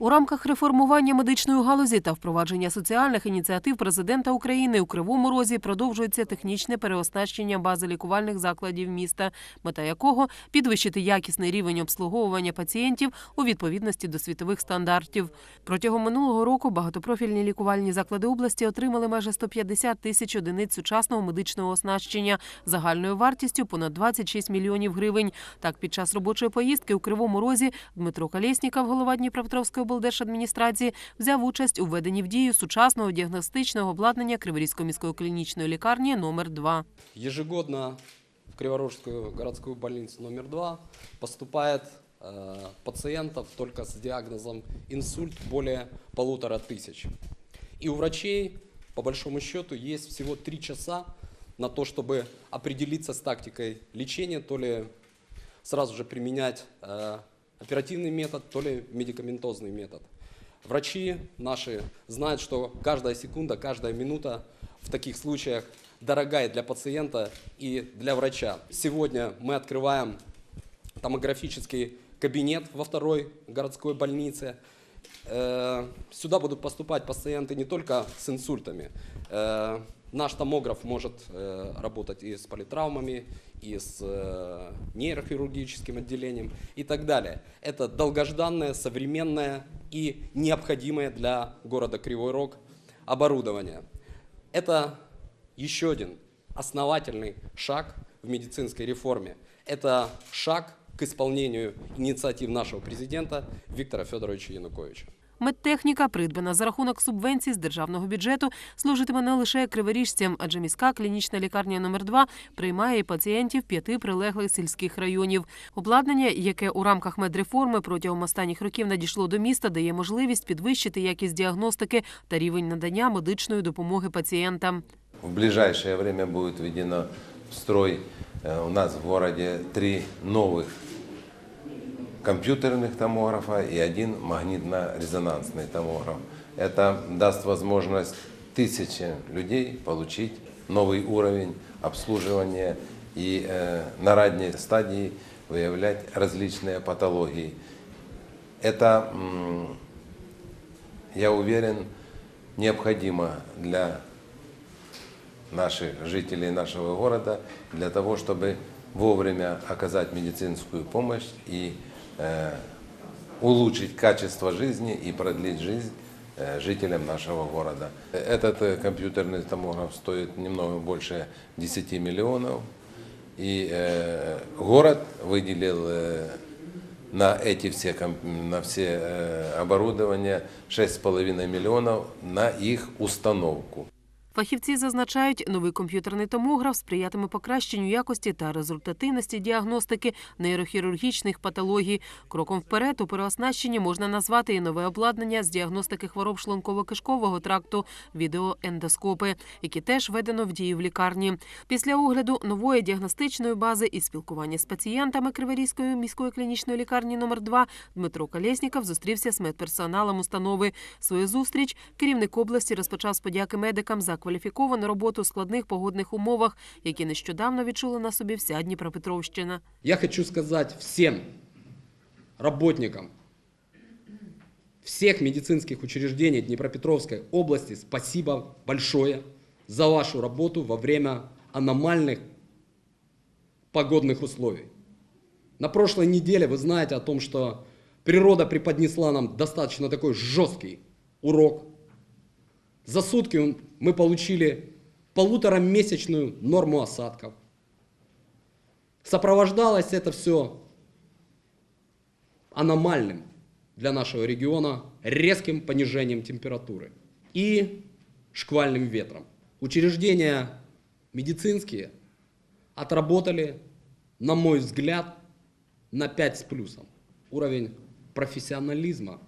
У рамках реформування медичної галузі та впровадження соціальних ініціатив президента України у Кривому Розі продовжується технічне переоснащення бази лікувальних закладів міста, мета якого підвищити якісний рівень обслуговування пацієнтів у відповідності до світових стандартів. Протягом минулого року багатопрофільні лікувальні заклади області отримали майже 150 тисяч одиниць сучасного медичного оснащення загальною вартістю понад 26 мільйонів гривень. Так, під час робочої поїздки у Кривому Розі Дмитро Калєсніков, голова Дніпропетровської облдержадміністрації, взяв участь у введенні в дію сучасного діагностичного обладнання Криворізької міської клінічної лікарні номер 2 Ежегодно в Криворожскую городскую больницу номер два поступает э, пациентов только с диагнозом инсульт более полутора тысяч. И у врачей, по большому счету, есть всего три часа на то, чтобы определиться с тактикой лечения, то ли сразу же применять э, оперативный метод, то ли медикаментозный метод. Врачи наши знают, что каждая секунда, каждая минута в таких случаях дорогая для пациента и для врача. Сегодня мы открываем томографический кабинет во второй городской больнице. Э, Сюда будут поступать пациенты не только с инсультами. Э, Наш томограф может э, работать и с политравмами, и с нейрохирургическим отделением и так далее. Это долгожданное, современное и необходимое для города Кривой Рог оборудование. Это еще один основательный шаг в медицинской реформе. Это шаг к исполнению инициатив нашего президента Виктора Федоровича Януковича. Медтехніка, придбана за рахунок субвенцій з державного бюджету, служитиме не лише криворіжцям, адже міська клінічна лікарня номер 2 приймає і пацієнтів п'яти прилеглих сільських районів. Обладнання, яке у рамках медреформи протягом останніх років надійшло до міста, дає можливість підвищити якість діагностики та рівень надання медичної допомоги пацієнтам. В ближайшее время будет введено в строй э, у нас в городе три новых компьютерных томографа и один магнитно-резонансный томограф. Это даст возможность тысяче людей получить новый уровень обслуживания и э, на ранней стадии выявлять различные патологии. Это, я уверен, необходимо для наших жителей нашего города для того, чтобы вовремя оказать медицинскую помощь и улучшить качество жизни и продлить жизнь э, жителям нашего города. Этот э, компьютерный томограф стоит немного больше 10 миллионов. И э, город выделил э, на эти все, на все э, оборудования 6,5 миллионов на их установку. Фахівці зазначають, новий комп'ютерний томограф сприятиме покращенню якості та результативності діагностики нейрохірургічних патологій. Кроком вперед у переоснащенні можна назвати і нове обладнання з діагностики хвороб шлунково-кишкового тракту, відеоендоскопи, які теж введено в дію в лікарні. Після огляду нової діагностичної бази і спілкування з пацієнтами Криворізької міської клінічної лікарні номер 2 Дмитро Колєсніков зустрівся з медперсоналом установи. Свою зустріч керівник області розпочав з подяки медикам за кваліфіковану роботу у складних погодних умовах, які нещодавно відчула на собі вся Дніпропетровщина. Я хочу сказать всем работникам всех медицинских учреждений Днепропетровской области спасибо большое за вашу работу во время аномальных погодных условий. На прошлой неделе вы знаете о том, что природа преподнесла нам достаточно такой жесткий урок. За сутки он- мы получили полуторамесячную норму осадков. Сопровождалось это все аномальным для нашего региона резким понижением температуры и шквальным ветром. Учреждения медицинские отработали, на мой взгляд, на 5 с плюсом. Уровень профессионализма,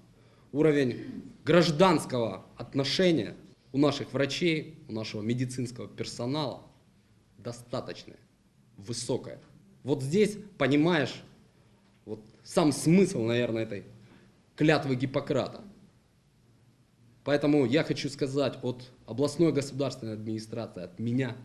уровень гражданского отношения у наших врачей, у нашего медицинского персонала достаточное, высокое. Вот здесь понимаешь вот сам смысл, наверное, этой клятвы Гиппократа. Поэтому я хочу сказать от областной государственной администрации, от меня,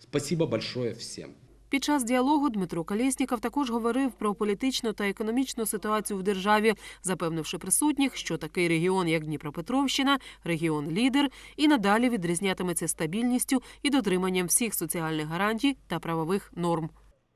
спасибо большое всем. Під час діалогу Дмитро Колєсніков також говорив про політичну та економічну ситуацію в державі, запевнивши присутніх, що такий регіон, як Дніпропетровщина, регіон лідер, і надалі відрізнятиметься стабільністю і дотриманням всіх соціальних гарантій та правових норм.